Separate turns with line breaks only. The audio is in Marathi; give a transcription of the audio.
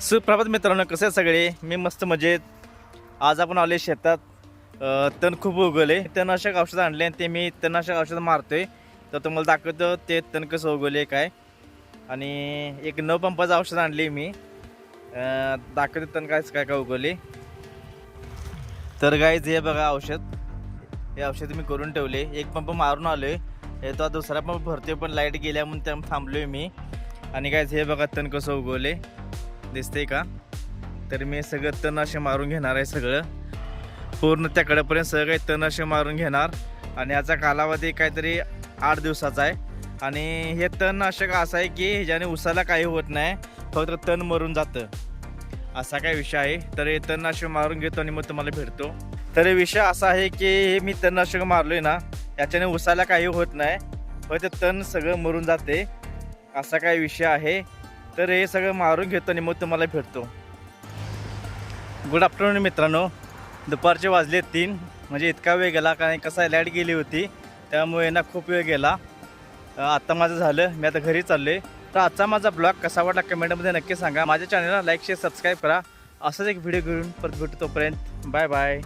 सुप्रभात मित्रांनो कसे आहे सगळे? मी मस्त मजेत. आज आपण आले शेतात. तण खूप उगवले तणनाशक औषध आणले आणि ते मी तणनाशक औषध मारतोय. तर तुम्हाला दाखवतो ते तण कसं उगवले काय? आणि एक न पंपाचं औषध आणले मी. दाखवते दाखवतो तण काय काय काय उगवले तर गायज हे बघा औषध. हे औषध मी करून ठेवले एक पंप मारून आलोय. हे तो दुसरा पंप भरतोय पण लाइट गेल्या म्हणून त्या थांबलोय मी. आणि गायज हे बघा तण कसं उगवले दिसते का? तर मी सगळं तण असे मारून घेणार आहे सगळं. पूर्ण त्याकडेपर्यंत सगळं काही तण असे मारून घेणार. आणि याचा कालावधी काहीतरी आठ दिवसाचा आहे. आणि हे तणनाशक असं आहे की ह्याच्याने उसाला काही होत नाही फक्त तण मरून जातं. असा काय विषय आहे. तर हे तणनाशक मारून घेतो आणि मग तुम्हाला भेटतो. तर हे विषय असा आहे की हे मी तणनाशक मारलोय ना याच्याने उसाला काही होत नाही. फक्त तण सगळं मरून जाते. असा काय विषय आहे. तर हे सगळं मारून घेतो आणि मग तुम्हाला भेटतो. गुड आफ्टरनून मित्रांनो. दुपारचे वाजले तीन. म्हणजे इतका वेळ गेला कारण कसा आहे लाइट गेली होती. त्यामुळे ना खूप वेळ गेला. आत्ता माझं झालं. मी आता घरी चाललो आहे तर आजचा माझा ब्लॉग कसा वाटला कमेंटमध्ये नक्की सांगा. माझ्या चॅनलला लाईक शेअर सबस्क्राईब करा. असंच एक व्हिडिओ घेऊन परत भेटू तोपर्यंत. Bye bye